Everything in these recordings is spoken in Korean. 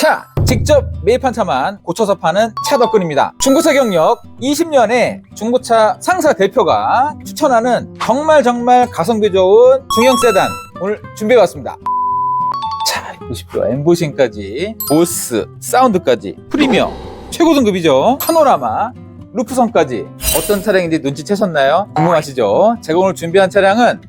차! 직접 매입한 차만 고쳐서 파는 차덕근입니다. 중고차 경력 20년의 중고차 상사 대표가 추천하는 정말 정말 가성비 좋은 중형 세단 오늘 준비해봤습니다. 자, 보십시오. 엠보싱까지, 보스, 사운드까지, 프리미엄, 최고 등급이죠. 파노라마, 루프선까지 어떤 차량인지 눈치채셨나요? 궁금하시죠? 제가 오늘 준비한 차량은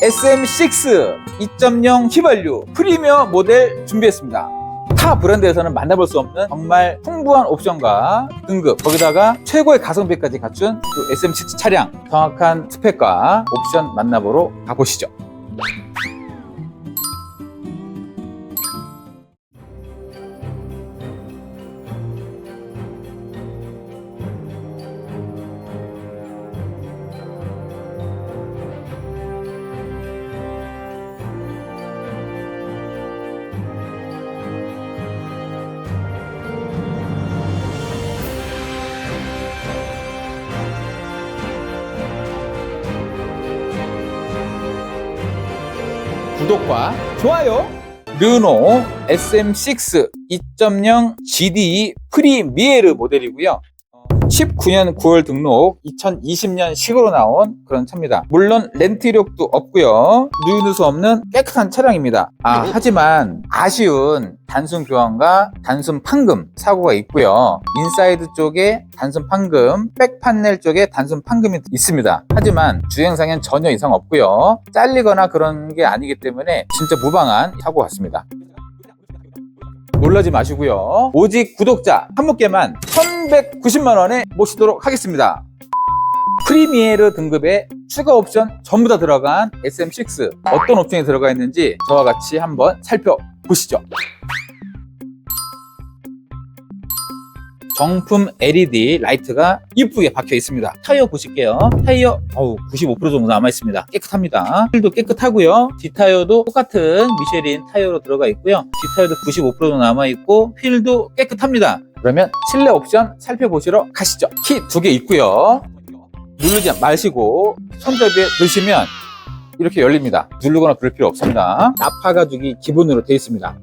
SM6 2.0 휘발유 프리미엄 모델 준비했습니다. 타 브랜드에서는 만나볼 수 없는 정말 풍부한 옵션과 등급 거기다가 최고의 가성비까지 갖춘 그 SM6 차량 정확한 스펙과 옵션 만나보러 가보시죠. 구독과 좋아요. 르노 SM6 2.0 GDE 프리미에르 모델이고요. 19년 9월 등록, 2020년 10으로 나온 그런 차입니다. 물론 렌트 이력도 없고요. 누유누수 없는 깨끗한 차량입니다. 아, 하지만 아쉬운 단순 교환과 단순 판금 사고가 있고요. 인사이드 쪽에 단순 판금, 백 판넬 쪽에 단순 판금이 있습니다. 하지만 주행상엔 전혀 이상 없고요. 잘리거나 그런 게 아니기 때문에 진짜 무방한 사고 같습니다. 놀라지 마시고요. 오직 구독자 20개만 1190만 원에 모시도록 하겠습니다. 프리미에르 등급의 추가 옵션 전부 다 들어간 SM6 어떤 옵션이 들어가 있는지 저와 같이 한번 살펴보시죠. 정품 LED 라이트가 이쁘게 박혀 있습니다. 타이어 보실게요. 타이어 어우 95% 정도 남아 있습니다. 깨끗합니다. 휠도 깨끗하고요. 뒷타이어도 똑같은 미쉐린 타이어로 들어가 있고요. 뒷타이어도 95% 남아 있고 휠도 깨끗합니다. 그러면 실내 옵션 살펴보시러 가시죠. 키 두 개 있고요. 누르지 마시고 손잡이에 넣으시면 이렇게 열립니다. 누르거나 그럴 필요 없습니다. 나파 가죽이 기본으로 되어 있습니다.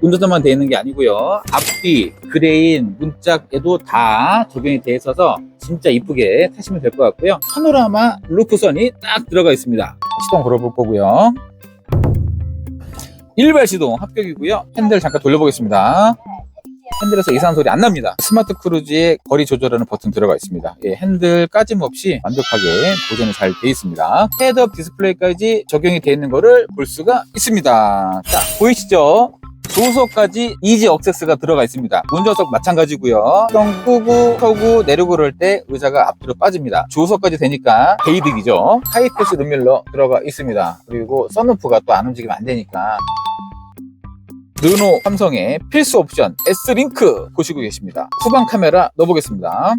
운전자만 되어 있는 게 아니고요. 앞뒤, 그레인, 문짝에도 다 적용이 되어 있어서 진짜 이쁘게 타시면 될 것 같고요. 파노라마 루프선이 딱 들어가 있습니다. 시동 걸어볼 거고요. 일발 시동 합격이고요. 핸들 잠깐 돌려보겠습니다. 핸들에서 이상한 소리 안 납니다. 스마트 크루즈에 거리 조절하는 버튼 들어가 있습니다. 예, 핸들 까짐 없이 완벽하게 보존이 잘 되어 있습니다. 헤드업 디스플레이까지 적용이 되어 있는 것을 볼 수가 있습니다. 자, 보이시죠? 조수석까지 이지 억세스가 들어가 있습니다. 운전석 마찬가지고요. 시동 끄고 켜고 내리고 그럴 때 의자가 앞뒤로 빠집니다. 조수석까지 되니까 개이득이죠. 하이패스 눈밀러 들어가 있습니다. 그리고 썬루프가 또 안 움직이면 안 되니까 르노 삼성의 필수 옵션 S링크 보시고 계십니다. 후방 카메라 넣어보겠습니다.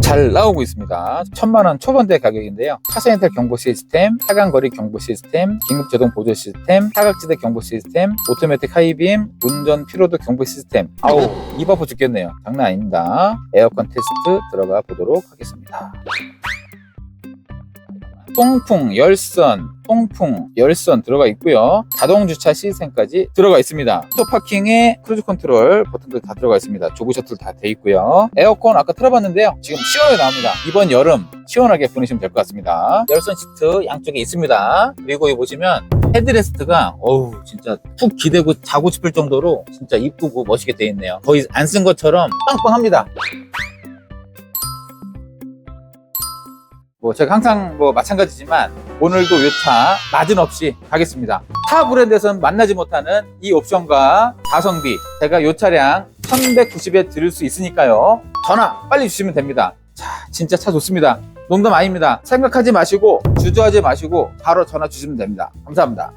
잘 나오고 있습니다. 천만원 초반대 가격인데요. 차선인텔 경보 시스템, 차간거리 경보 시스템, 긴급제동 보조 시스템, 사각지대 경보 시스템, 오토매틱 하이빔, 운전 피로도 경보 시스템. 아우, 입 아파 죽겠네요. 장난 아닙니다. 에어컨 테스트 들어가 보도록 하겠습니다. 통풍, 열선, 통풍, 열선 들어가 있고요. 자동 주차 시스템까지 들어가 있습니다. 오토파킹에 크루즈 컨트롤 버튼도 다 들어가 있습니다. 조그 셔틀 다 돼 있고요. 에어컨 아까 틀어봤는데요. 지금 시원하게 나옵니다. 이번 여름 시원하게 보내시면 될 것 같습니다. 열선 시트 양쪽에 있습니다. 그리고 여기 보시면 헤드레스트가 어우 진짜 푹 기대고 자고 싶을 정도로 진짜 이쁘고 멋있게 돼 있네요. 거의 안 쓴 것처럼 빵빵합니다. 뭐 제가 항상 뭐 마찬가지지만 오늘도 이차 마진 없이 가겠습니다. 타 브랜드에서는 만나지 못하는 이 옵션과 가성비 제가 이 차량 1190에 드릴 수 있으니까요. 전화 빨리 주시면 됩니다. 자, 진짜 차 좋습니다. 농담 아닙니다. 생각하지 마시고 주저하지 마시고 바로 전화 주시면 됩니다. 감사합니다.